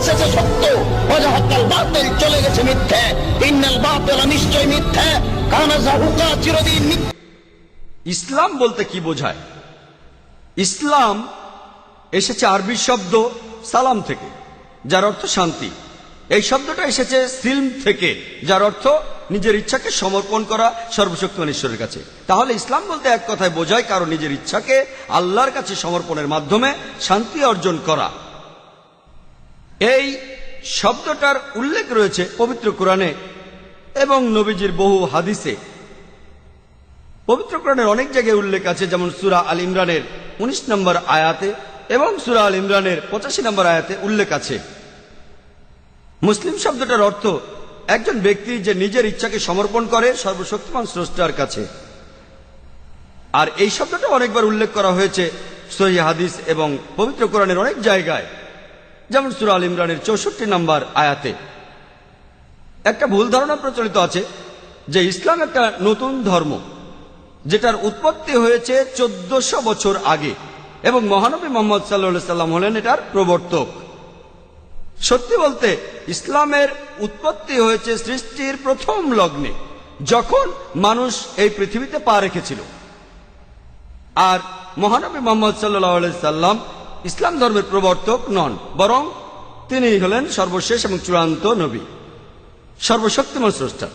এসেছে সত্য? অজাহাকাল বাতিল চলে গেছে মিথ্যে। ইন্নাল বাতিল নিশ্চয় মিথ্যে। কানা জাহুকা চিরদিন ইসলাম বলতে কি বোঝায়? ইসলাম এসেছে আরবি শব্দ সালাম থেকে, যার অর্থ শান্তি। এই শব্দটা এসেছে সিলম থেকে, যার অর্থ নিজের ইচ্ছাকে সমর্পণ করা সর্বশক্তিমান ঈশ্বরের কাছে। তাহলে ইসলাম বলতে এক কথায় বোঝায় কারণ নিজের ইচ্ছাকে আল্লাহর কাছে সমর্পণের মাধ্যমে শান্তি অর্জন করা। এই শব্দটার উল্লেখ রয়েছে পবিত্র কোরআনে এবং নবীজির বহু হাদিসে। পবিত্র কোরআনের অনেক জায়গায় উল্লেখ আছে, যেমন সুরা আল ইমরানের উনিশ নম্বর আয়াতে এবং সুরা আল ইমরানের পঁচাশি নম্বর আয়াতে উল্লেখ আছে। মুসলিম শব্দটার অর্থ একজন ব্যক্তি যে নিজের ইচ্ছাকে সমর্পণ করে সর্বশক্তিমান স্রষ্টার কাছে। আর এই শব্দটা অনেকবার উল্লেখ করা হয়েছে সহি হাদিস এবং পবিত্র কোরআনের অনেক জায়গায়। যেমন সুরা আল ইমরানের চৌষট্টি নম্বর আয়াতে। একটা ভুল ধারণা প্রচলিত আছে যে ইসলাম একটা নতুন ধর্ম, যেটার উৎপত্তি হয়েছে চোদ্দশো বছর আগে এবং মহানবী মোহাম্মদ সাল্লা সাল্লাম হলেন এটার প্রবর্তক। সত্যি বলতে, ইসলামের উৎপত্তি হয়েছে সৃষ্টির প্রথম লগ্নে, যখন মানুষ এই পৃথিবীতে পা রেখেছিল। আর মহানবী মোহাম্মদ সাল্লাহ সাল্লাম ইসলাম ধর্মের প্রবর্তক নন বরং তিনি হলেন সর্বশেষ এবং চূড়ান্ত নবী সর্বশক্তিমান স্রষ্টা।